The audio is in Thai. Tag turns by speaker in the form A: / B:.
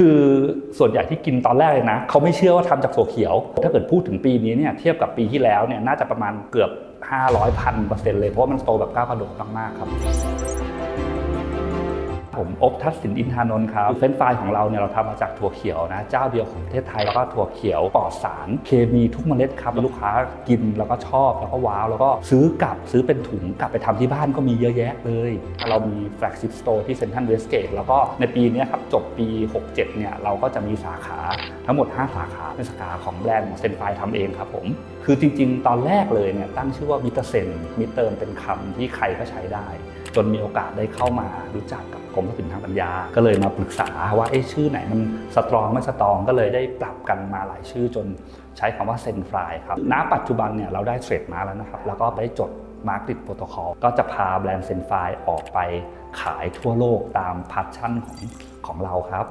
A: คือส่วนใหญ่ที่กินตอนแรกเลยนะ เขาไม่เชื่อว่าทำจากถั่วเขียว ถ้าเกิดพูดถึงปีนี้เนี่ยเทียบกับปีที่แล้วเนี่ยน่าจะประมาณเกือบ 500พันเปอร์เซ็นต์เลยเพราะว่ามันโตแบบก้าวกระโดดมากๆครับ ผมอบทัศสินอินทานนท์ครับเฟรนฟรายของเราเนี่ยเราทำมาจากถั่วเขียวนะเจ้าเดียวของประเทศไทยแล้วก็ถั่วเขียวปลอดสารเคมีทุกเมล็ดครับลูกค้ากินแล้วก็ชอบแล้วก็ว้าวแล้วก็ซื้อกลับซื้อเป็นถุงกลับไปทำที่บ้านก็มีเยอะแยะเลย เรามีแฟลกชิพสโตร์ที่เซ็นทรัลเวสเกตแล้วก็ในปีนี้ครับจบปี 67 เนี่ยเราก็จะมีสาขาทั้งหมด 5 สาขาเป็นสาขาของแบรนด์ของเซนไฟทำเองครับผมคือจริง ๆ ตอนแรกเลยเนี่ยตั้งชื่อว่ามิเตอร์เซนมิเติมเป็นคำที่ใครก็ใช้ได้ จนมีโอกาสได้เข้ามารู้จักกับกรมทรัพย์สินทางปัญญา ก็เลยมาปรึกษาว่าเอ๊ะชื่อไหนมันสตรองไม่สตรองก็เลยได้ปรับกันมาหลายชื่อจนใช้คำว่าเซนฟรายครับณปัจจุบันเนี่ยเราได้เทรดมาแล้วนะครับ แล้วก็ไปจดมาร์กติดโปรโตคอลก็จะพาแบรนด์เซนฟรายออกไปขายทั่วโลกตามพาร์ทชั่นของของเราครับ